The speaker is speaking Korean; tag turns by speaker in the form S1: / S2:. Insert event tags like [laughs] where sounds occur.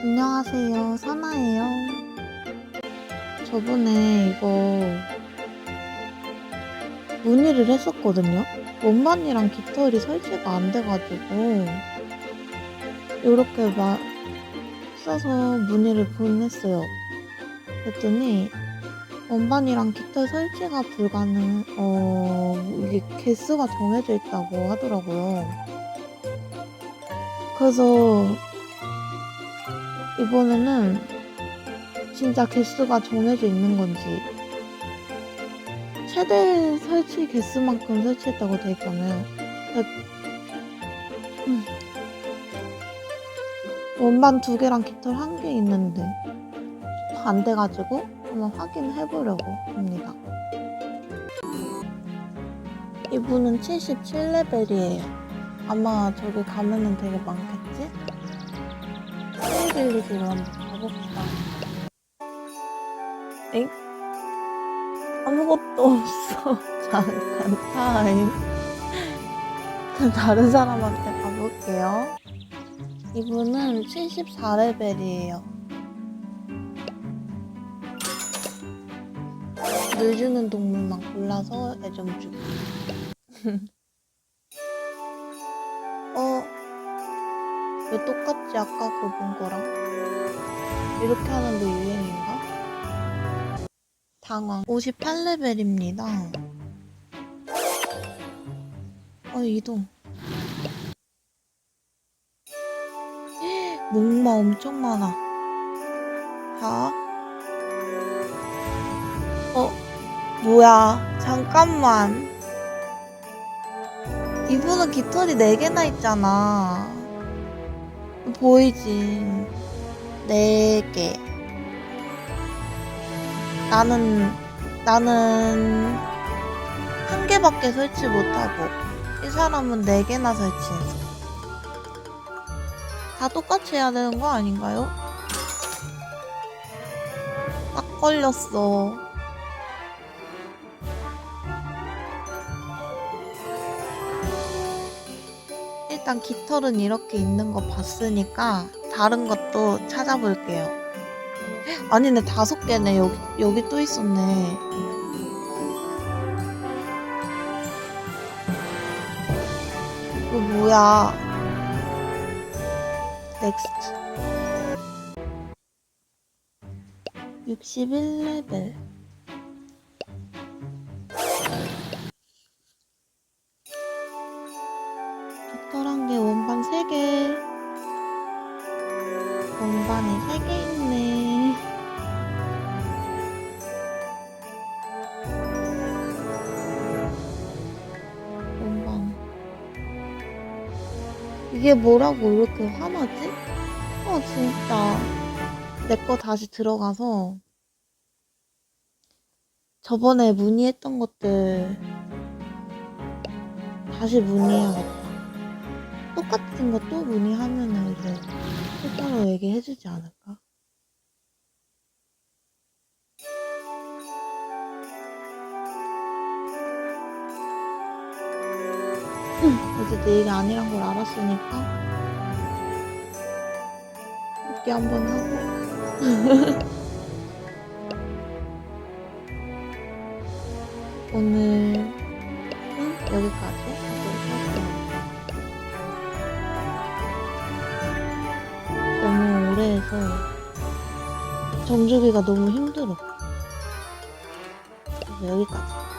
S1: 안녕하세요. 사나예요. 저번에 이거 문의를 했었거든요. 원반이랑 깃털이 설치가 안 돼가지고 이렇게 막 써서 문의를 보냈어요. 그랬더니 원반이랑 깃털 설치가 불가능, 어, 이게 개수가 정해져 있다고 하더라고요. 그래서 이번에는 진짜 개수가 정해져 있는 건지 최대 설치 개수만큼 설치했다고 돼 있잖아요. 음. 원반 두 개랑 깃털 한 개 있는데 안 돼가지고 한번 확인해 보려고 합니다. 이분은 77레벨이에요. 아마 저기 가면은 되게 많겠지? 세일빌리지로 한번 가봅시다. 엥? 아무것도 없어. [laughs] 잠깐 타임. 다른 사람한테 가볼게요. 이분은 74레벨이에요. 물 주는 동물만 골라서 애좀 주고. 왜 똑같지? 아까 그분 거랑? 이렇게 하는 게 유행인가? 당황. 58레벨입니다. 어 이동. 목마 엄청 많아. 자. 어? 뭐야? 잠깐만. 이분은 깃털이 4개나 있잖아 보이지? 네 개. 나는 나는 한 개밖에 설치 못하고 이 사람은 네 개나 설치했어. 다 똑같이 해야 되는 거 아닌가요? 딱 걸렸어. 일단 깃털은 이렇게 있는 거 봤으니까 다른 것도 찾아볼게요. 아니네 다섯 개네 여기 여기 또 있었네. 이거 뭐야? 넥스트. 61레벨. 한 개, 원반 세 개. 원반이 세개 있네. 원반. 이게 뭐라고 이렇게 화나지? 아, 진짜. 내 거 다시 들어가서 저번에 문의했던 것들 다시 문의해야겠다. 똑같은 거 또 문의하면은 이제 똑바로 얘기해주지 않을까? 어쨌든 이게 아니란 걸 알았으니까 이렇게 한번 하고 [laughs] 오늘 정주기가 너무 힘들어. 여기까지.